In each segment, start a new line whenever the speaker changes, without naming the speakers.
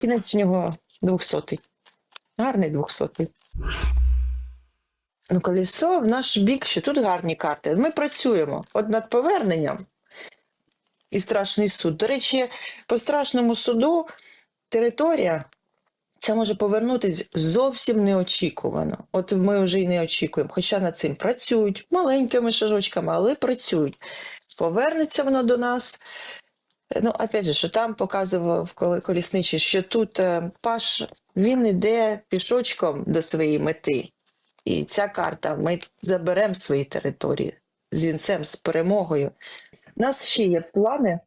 Кінець у нього 200. Гарний 200. Ну, колесо в наш бік, що тут гарні карти. Ми працюємо от над поверненням і страшний суд. До речі, по страшному суду територія це може повернутися зовсім неочікувано. От ми вже й не очікуємо. Хоча над цим працюють маленькими шажочками, але працюють. Повернеться воно до нас. Ну, опять же, що там показував колісничий, що тут е, Паш він йде пішочком до своєї мети. І ця карта ми заберемо свої території з вінцем, з перемогою. У нас ще є плани,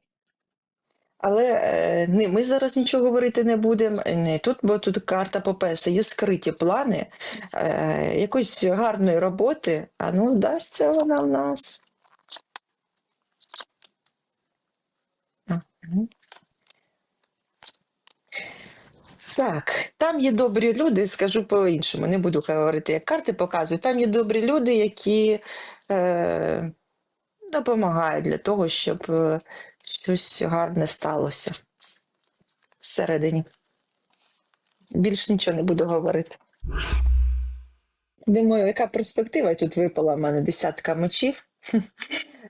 але е, не, ми зараз нічого говорити не будемо. Не тут, бо тут карта Попеса, є скриті плани е, якоїсь гарної роботи. А ну, вдасться вона в нас. Так, там є добрі люди, скажу по-іншому, не буду говорити, як карти показують. Там є добрі люди, які е, допомагають для того, щоб е, щось гарне сталося всередині. Більш нічого не буду говорити. Думаю, яка перспектива тут випала в мене десятка мечів.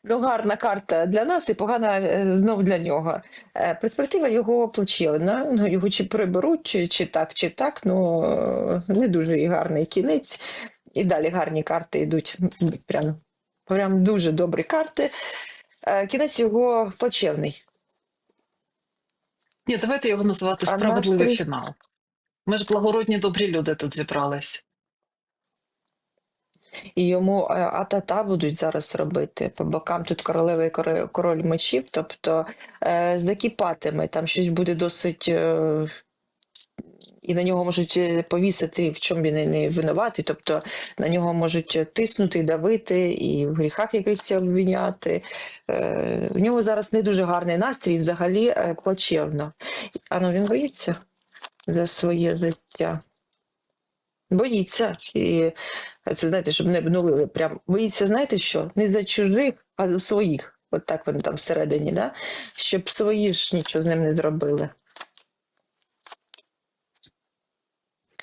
Ну, гарна карта для нас і погана е, знов для нього. Е, Перспектива його плачевна. Ну, його чи приберуть, чи, чи так, чи так. Ну е, не дуже і гарний кінець. І далі гарні карти йдуть. Прям, прям дуже добрі карти. Кінець його плачевний.
Ні, давайте його називати справедливий фінал. Ми ж благородні добрі люди тут зібрались.
І йому е, атата будуть зараз робити. По бокам тут королева і король мечів, тобто е, там щось буде досить. Е, і на нього можуть повісити, в чому він не винуватий, тобто на нього можуть тиснути, давити і в гріхах якихось обвиняти. В нього зараз не дуже гарний настрій, взагалі плачевно. А ну він боїться за своє життя. Боїться. І це знаєте, щоб не обнулили. Прям боїться, знаєте що? Не за чужих, а за своїх. От так вони там всередині, да? щоб свої ж нічого з ним не зробили.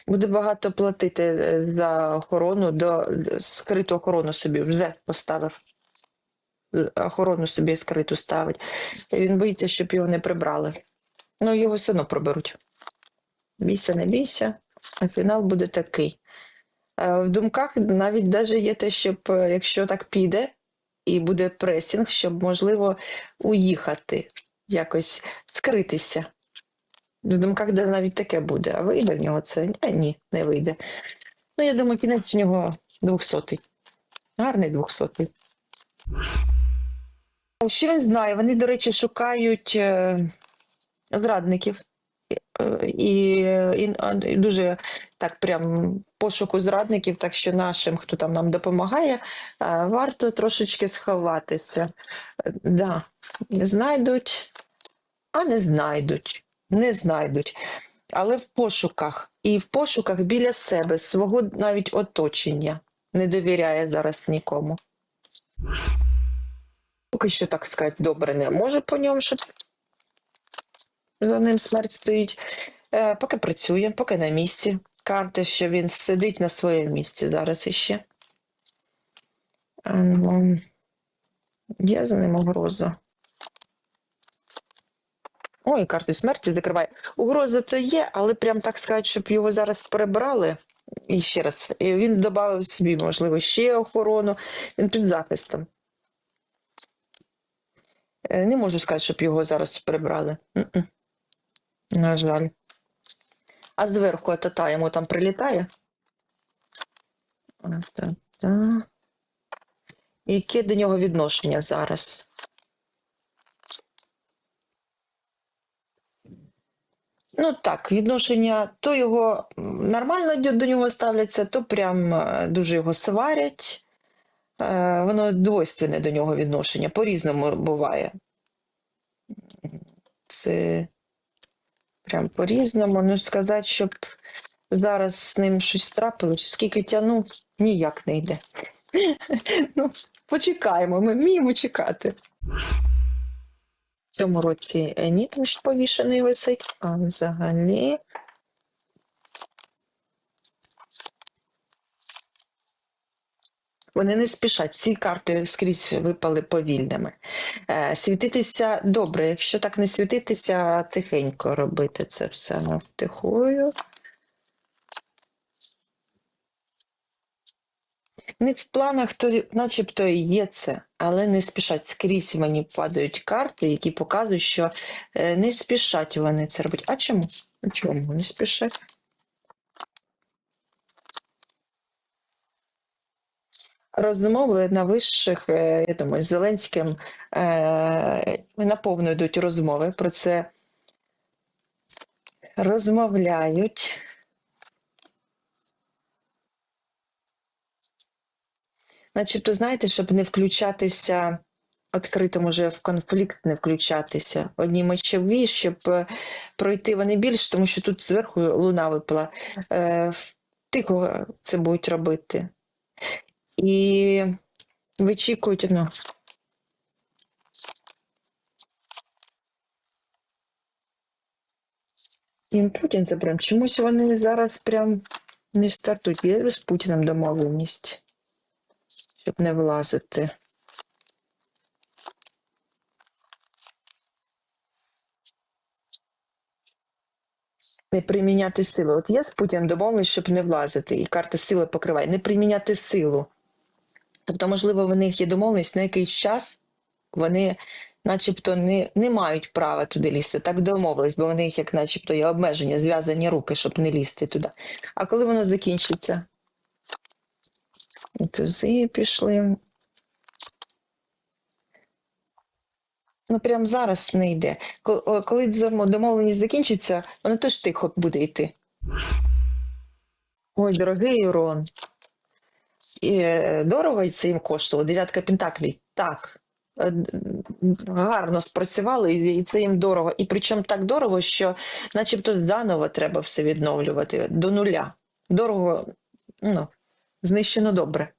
Буде багато платити е, за охорону, до скриту охорону собі вже поставив. Охорону собі скриту ставить. Він боїться, щоб його не прибрали. Ну, його все одно проберуть. Бійся, не бійся, а фінал буде такий. Е, В думках навіть даже є те, щоб е, якщо так піде і буде пресінг, щоб можливо уїхати, якось скритися. В думках навіть таке буде, а вийде в нього це? А, ні, не вийде. Ну, я думаю, кінець в нього 200. Гарний 200. Що він знає? Вони, до речі, шукають е, зрадників. І, і, і дуже так прям пошуку зрадників, так що нашим, хто там нам допомагає, е, варто трошечки сховатися. Да. Знайдуть, а не знайдуть, не знайдуть. Але в пошуках, і в пошуках біля себе, свого навіть оточення не довіряє зараз нікому. Поки що, так сказати, добре не може по ньому, що за ним смерть стоїть. Е, поки працює, поки на місці. Карти, що він сидить на своєму місці зараз іще. Ну, Є за ним угроза. Ой, карту смерті закриває. Угроза то є, але прям так сказати, щоб його зараз перебрали. І ще раз, він додав собі, можливо, ще охорону. Він під захистом. Е, Не можу сказати, щоб його зараз прибрали. На жаль. А зверху та йому там прилітає. Та-та. Яке до нього відношення зараз? Ну так, відношення то його нормально до нього ставляться, то прям е, дуже його сварять. Е, Воно двойственне до нього відношення, по-різному буває. Це прям по-різному. Ну, сказати, щоб зараз з ним щось трапилось, скільки тягнув, ніяк не йде. Ну, почекаємо, ми вміємо чекати. В цьому році е, ні, повішений висить, а взагалі. Вони не спішать, всі карти скрізь випали повільними. Е, світитися добре, якщо так не світитися, тихенько робити це все втихую. Не в планах, то начебто є це, але не спішать. Скрізь мені падають карти, які показують, що е, не спішать вони це робити. А чому? Чому не спішать? Розмови на вищих, е, я думаю, з Зеленським е, наповно йдуть розмови про це. Розмовляють. Начебто, знаєте, щоб не включатися відкрито, може, в конфлікт не включатися. Одні мечові, щоб е, пройти вони більше, тому що тут зверху луна випала. Тихо це будуть робити. І вичікують, ну. Їм Путін це прям чомусь вони зараз прям не стартують. Є з Путіним домовленість, щоб не влазити. Не приміняти силу. От є з Путіним домовленість, щоб не влазити, і карта сили покриває. Не приміняти силу. Тобто, можливо, в них є домовленість на якийсь час, вони начебто не, не мають права туди лізти. Так домовились, бо в них як начебто є обмеження, зв'язані руки, щоб не лізти туди. А коли воно закінчиться? І Тузи пішли. Ну, прямо зараз не йде. Коли домовленість закінчиться, воно теж тихо буде йти. Ой, дорогий Урон. Е, дорого це їм коштувало. Дев'ятка пентаклей. Так. Е, Гарно спрацювало, і і це їм дорого. І причому так дорого, що начебто заново треба все відновлювати до нуля. Дорого, ну, знищено добре.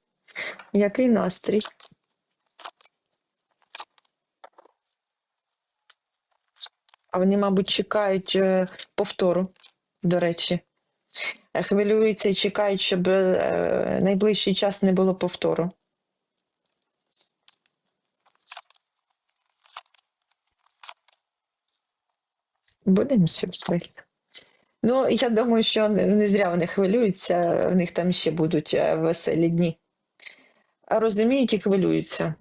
Який настрій? А вони, мабуть, чекають е, повтору, до речі. Хвилюються і чекають, щоб е, найближчий час не було повтору. Будемо сюрприз. Ну, я думаю, що не зря вони хвилюються, в них там ще будуть е, веселі дні. Розуміють і хвилюються.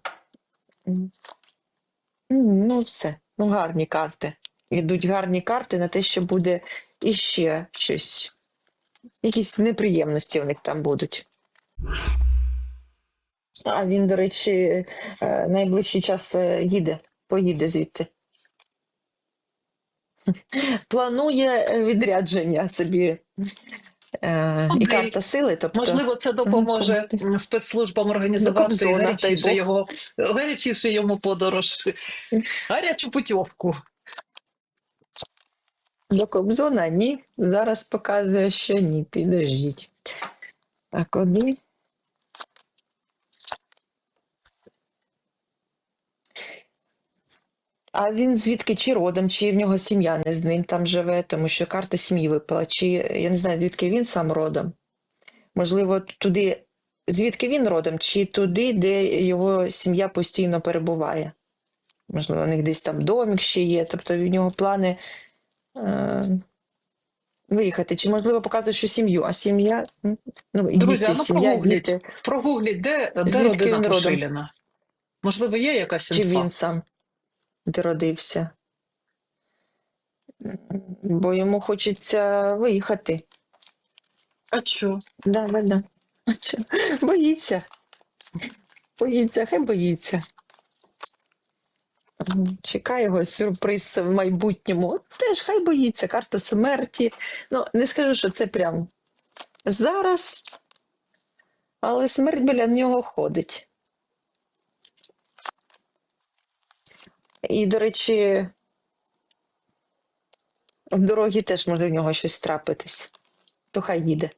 Ну, все. Ну, гарні карти. Ідуть гарні карти на те, що буде іще щось. Якісь неприємності в них там будуть. А він, до речі, е, найближчий час е, їде, поїде звідти. Планує е, відрядження собі. Е, І карта сили, тобто
Можливо, це допоможе спецслужбам організувати гарячіше його, гарячіше йому подорож, гарячу путівку.
До Кобзона ні. Зараз показує, що ні. Підождіть. А куди? А він звідки чи родом, чи в нього сім'я не з ним там живе, тому що карта сім'ї випала, чи я не знаю, звідки він сам родом. Можливо, туди, звідки він родом, чи туди, де його сім'я постійно перебуває. Можливо, у них десь там домик ще є, тобто в нього плани виїхати. Чи можливо показує, що сім'ю, а сім'я, ну,
Друзі,
діти,
а ну
сім'я,
прогугліть.
діти,
Прогугліть, де, де родина? Кошиліна? Можливо, є якась
чи він сам де родився. Бо йому хочеться виїхати.
А що?
Да, да, да. А чо? Боїться. Боїться, хай боїться. Чекає його сюрприз в майбутньому. Теж хай боїться, карта смерті. Ну, не скажу, що це прям зараз, але смерть біля нього ходить. І, до речі, в дорогі теж може в нього щось трапитись. То хай їде.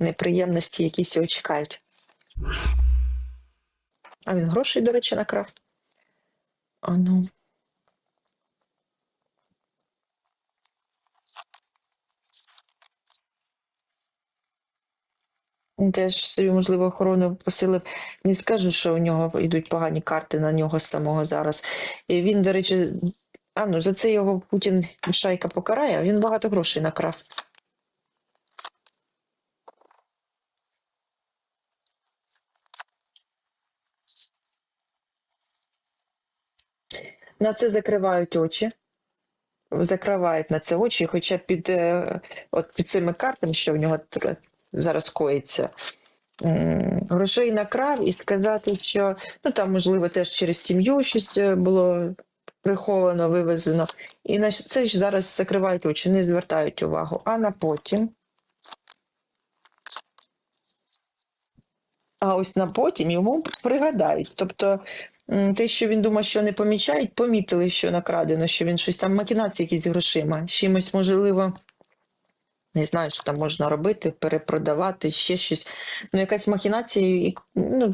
Неприємності якісь його чекають. А він грошей, до речі, накрав. А ну. Теж собі, можливо, охорону посилив. Не скажу, що у нього йдуть погані карти на нього самого зараз. І він, до речі, а ну за це його Путін шайка покарає, він багато грошей накрав. На це закривають очі. Закривають на це очі, хоча під, е, от під цими картами, що в нього зараз коїться, грошей накрав і сказати, що ну там, можливо, теж через сім'ю щось е, було приховано, вивезено. І на це ж зараз закривають очі, не звертають увагу. А на потім. А ось на потім йому пригадають. Тобто те, що він думав, що не помічають, помітили, що накрадено, що він щось там макінації якісь грошима. Чимось, можливо, не знаю, що там можна робити, перепродавати, ще щось. Ну, якась махінація ну,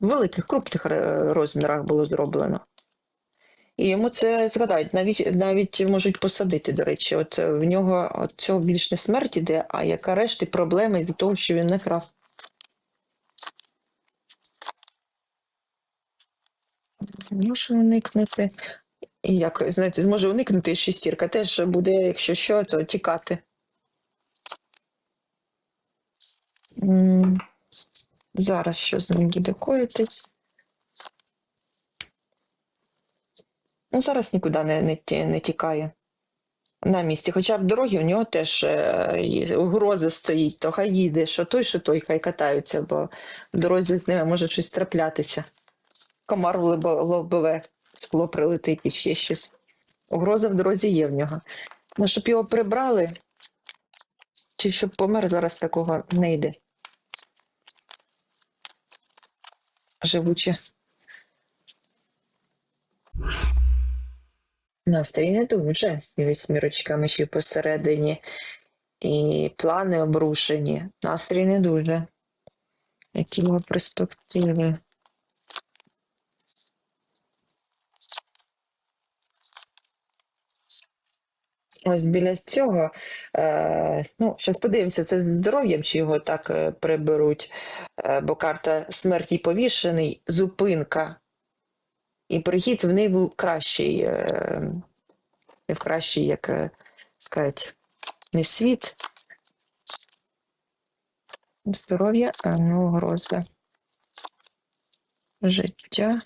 в великих, крупних розмірах було зроблено. І йому це згадають, навіть навіть можуть посадити, до речі. От е, в нього от цього більш не смерть іде, а як арешт і проблеми з того, що він не крав. Може уникнути. І як, знаєте, зможе уникнути шестірка, теж буде, якщо що, то тікати. Зараз що з ним буде коїтись? Ну, зараз нікуди не, не, не тікає. На місці. Хоча в дорогі у нього теж е, є- угроза стоїть, то хай їде, що той, що той, хай катаються, бо в дорозі з ними може щось траплятися. Комар в лобове скло прилетить і ще щось. Угроза в дорозі є в нього. Ну, щоб його прибрали, чи щоб помер, зараз такого не йде. Живуче. Настрій не дуже з вісьмірочками ще посередині. І плани обрушені. Настрій не дуже. Які його перспективи? Ось біля цього, е, ну, зараз подивимося, це здоров'ям, чи його так е, приберуть, е, бо карта смерті повішений, зупинка. І прихід в неї був кращий, в кращий, як сказати, не світ. Здоров'я, а ну, гроза. Життя.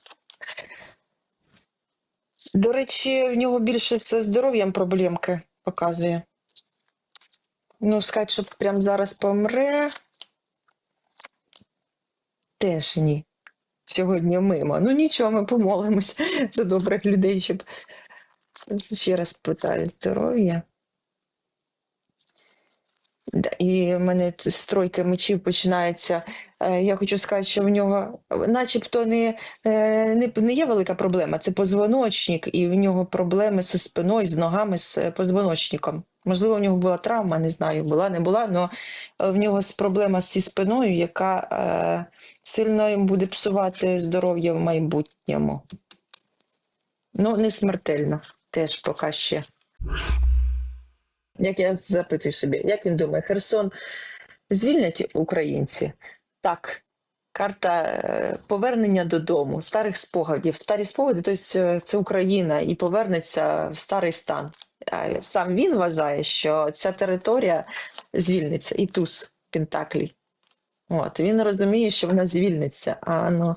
До речі, в нього більше з здоров'ям проблемки показує. Ну, сказати, що прямо зараз помре. Теж ні. Сьогодні мимо. Ну нічого, ми помолимось за добрих людей, щоб ще раз питаю здоров'я. І в мене тройки мечів починається. Е, Я хочу сказати, що в нього начебто не, е, не, не є велика проблема. Це позвоночник, і в нього проблеми зі спиною, з ногами, з е, позвоночником. Можливо, в нього була травма, не знаю, була, не була, але в нього проблема зі спиною, яка е, сильно їм буде псувати здоров'я в майбутньому. Ну, не смертельно, теж поки ще. Як я запитую собі, як він думає, Херсон звільнять українці? Так. Карта е, повернення додому, старих спогадів. Старі спогади, тобто це Україна і повернеться в старий стан. Сам він вважає, що ця територія звільниться, і туз Пентаклій. От, він розуміє, що вона звільниться. А ну,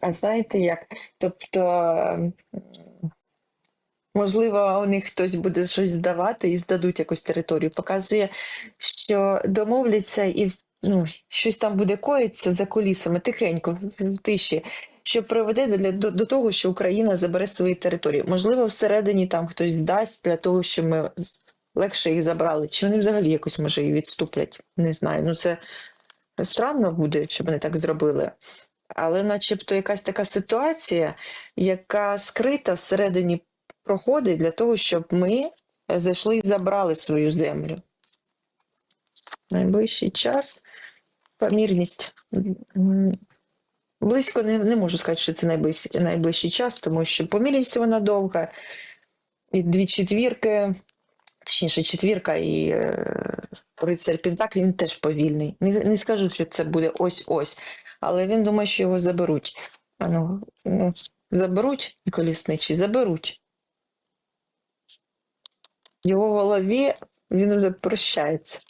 А знаєте як? Тобто, ем, можливо, у них хтось буде щось здавати і здадуть якусь територію. Показує, що домовляться і ну, щось там буде коїться за колісами, тихенько, в тиші, що приведе для, до, до того, що Україна забере свої території. Можливо, всередині там хтось дасть для того, щоб ми легше їх забрали. Чи вони взагалі якось може і відступлять? Не знаю. Ну це странно буде, щоб вони так зробили. Але начебто якась така ситуація, яка скрита всередині проходить для того, щоб ми зайшли і забрали свою землю. Найближчий час помірність. Близько не, не можу сказати, що це найближчий, найближчий час, тому що помірність вона довга, і дві четвірки, точніше, четвірка і е, рицар Пентаклі, він теж повільний. Не, не скажу, що це буде ось-ось, але він думає, що його заберуть. Ну, ну, заберуть колісничий, заберуть. В його голові він вже прощається.